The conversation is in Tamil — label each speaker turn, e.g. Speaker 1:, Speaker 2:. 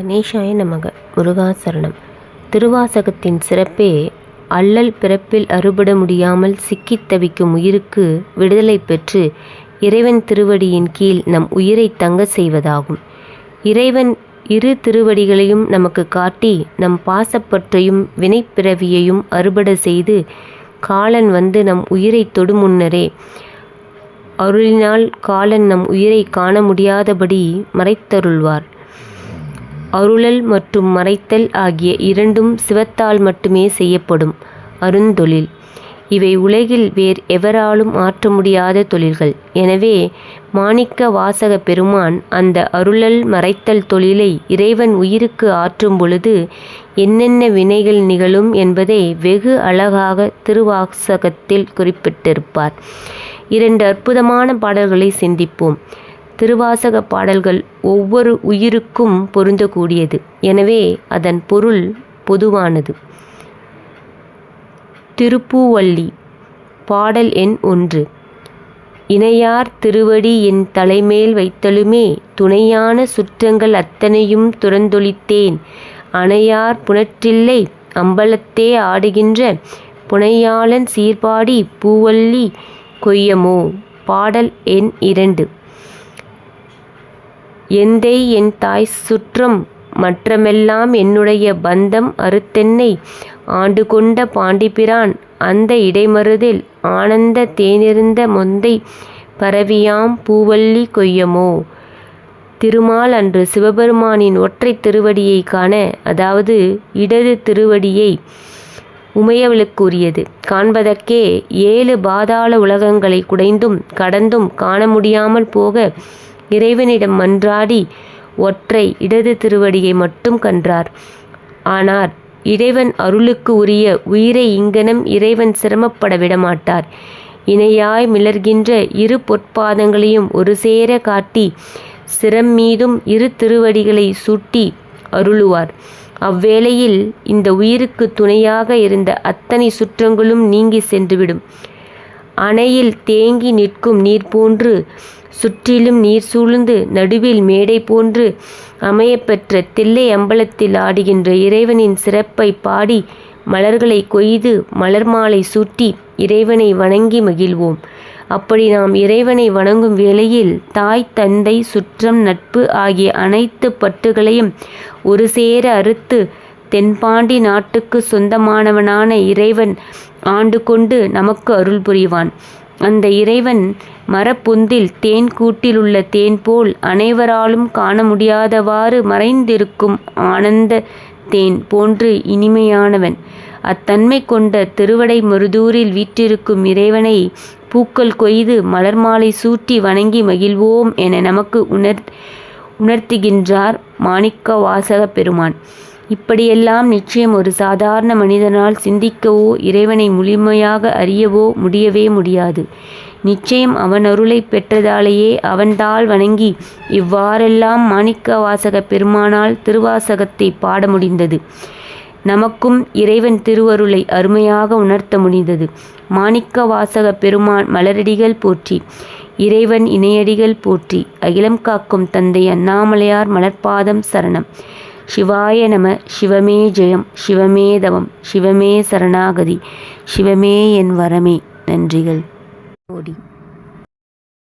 Speaker 1: கணேசாய நமக. முருகாசரணம் திருவாசகத்தின் சிறப்பே அல்லல் பிறப்பில் அறுபட முடியாமல் சிக்கித் தவிக்கும் உயிருக்கு விடுதலை பெற்று இறைவன் திருவடியின் கீழ் நம் உயிரை தங்க செய்வதாகும். இறைவன் இரு திருவடிகளையும் நமக்கு காட்டி நம் பாசப்பற்றையும் வினைப்பிறவியையும் அறுபட செய்து காலன் வந்து நம் உயிரை தொடு முன்னரே அருளினால் காலன் நம் உயிரை காண முடியாதபடி மறைத்தருள்வார். அருளல் மற்றும் மறைத்தல் ஆகிய இரண்டும் சிவத்தால் மட்டுமே செய்யப்படும் அருந்தொழில். இவை உலகில் வேர் எவராலும் ஆற்ற முடியாத தொழில்கள். எனவே மாணிக்க வாசக பெருமான் அந்த அருளல் மறைத்தல் தொழிலை இறைவன் உயிருக்கு ஆற்றும் பொழுது என்னென்ன வினைகள் நிகழும் என்பதை வெகு அழகாக திருவாசகத்தில் குறிப்பிட்டிருப்பார். இரண்டு அற்புதமான பாடல்களை சிந்திப்போம். திருவாசக பாடல்கள் ஒவ்வொரு உயிருக்கும் பொருந்தக்கூடியது. எனவே அதன் பொருள் பொதுவானது. திருப்பூவள்ளி பாடல் எண் ஒன்று. இணையார் திருவடி என் தலைமேல் வைத்தலுமே துணையான சுற்றங்கள் அத்தனையும் துறந்தொழித்தேன். அணையார் புனற்றில்லை அம்பலத்தே ஆடுகின்ற புனையாளன் சீர்பாடி பூவல்லி கொய்யமோ பாடல் எண் இரண்டு. எந்தை என் தாய் சுற்றம் மற்றமெல்லாம் என்னுடைய பந்தம் அறுத்தென்னை. ஆண்டு கொண்ட பாண்டிபிரான் அந்த இடைமருதில் ஆனந்த தேனிருந்த மொந்தை பரவியாம் பூவல்லி கொய்யமோ. திருமால் அன்று சிவபெருமானின் ஒற்றை திருவடியை காண அதாவது இடது திருவடியை உமையவளுக்குரியது காண்பதற்கே ஏழு பாதாள உலகங்களை குடைந்தும் கடந்தும் காண முடியாமல் போக இறைவனிடம் மன்றாடி ஒற்றை இடது திருவடியை மட்டும் கன்றார். ஆனால் இறைவன் அருளுக்கு உரிய உயிரை இங்கனம் இறைவன் சிரமப்பட விடமாட்டார். இணையாய் மிளர்கின்ற இரு பொற்பாதங்களையும் ஒரு சேர காட்டி சிரம் மீதும் இரு திருவடிகளை சூட்டி அருளுவார். அவ்வேளையில் இந்த உயிருக்கு துணையாக இருந்த அத்தனை சுற்றங்களும் நீங்கி சென்றுவிடும். அணையில் தேங்கி நிற்கும் நீர் போன்று சுற்றிலும் நீர் சூழ்ந்து நடுவில் மேடை போன்று அமையப்பெற்ற தில்லை அம்பலத்தில் ஆடுகின்ற இறைவனின் சிறப்பை பாடி மலர்களை கொய்து மலர் மாலை சூட்டி இறைவனை வணங்கி மகிழ்வோம். அப்படி நாம் இறைவனை வணங்கும் வேளையில் தாய் தந்தை சுற்றம் நட்பு ஆகிய அனைத்து பட்டுகளையும் ஒரு சேர அறுத்து தென்பாண்டி நாட்டுக்கு சொந்தமானவனான இறைவன் ஆண்டு கொண்டு நமக்கு அருள் புரிவான். அந்த இறைவன் மரப்பொந்தில் தேன் கூட்டிலுள்ள தேன் போல் அனைவராலும் காண முடியாதவாறு மறைந்திருக்கும் ஆனந்த தேன் போன்று இனிமையானவன். அத்தன்மை கொண்ட திருவடை மருதூரில் வீற்றிருக்கும் இறைவனை பூக்கள் கொய்து மலர் மாலை சூட்டி வணங்கி மகிழ்வோம் என நமக்கு உணர் உணர்த்துகின்றார் மாணிக்க வாசக பெருமான். இப்படியெல்லாம் நிச்சயம் ஒரு சாதாரண மனிதனால் சிந்திக்கவோ இறைவனை முழுமையாக அறியவோ முடியவே முடியாது. நிச்சயம் அவன் அருளை பெற்றதாலேயே அவன்தாள் வணங்கி இவ்வாறெல்லாம் மாணிக்க வாசக பெருமானால் திருவாசகத்தை பாட முடிந்தது. நமக்கும் இறைவன் திருவருளை அருமையாக உணர்த்த முடிந்தது. மாணிக்க வாசக பெருமான் மலரடிகள் போற்றி இறைவன் இணையடிகள் போற்றி அகிலம் காக்கும் தந்தை அண்ணாமலையார் மலர்பாதம் சரணம். சிவாய நம சிவமே ஜெயம் சிவமே தவம் சிவமே சரணாகதி சிவமே என் வரமே. நன்றிகள். ஓடி.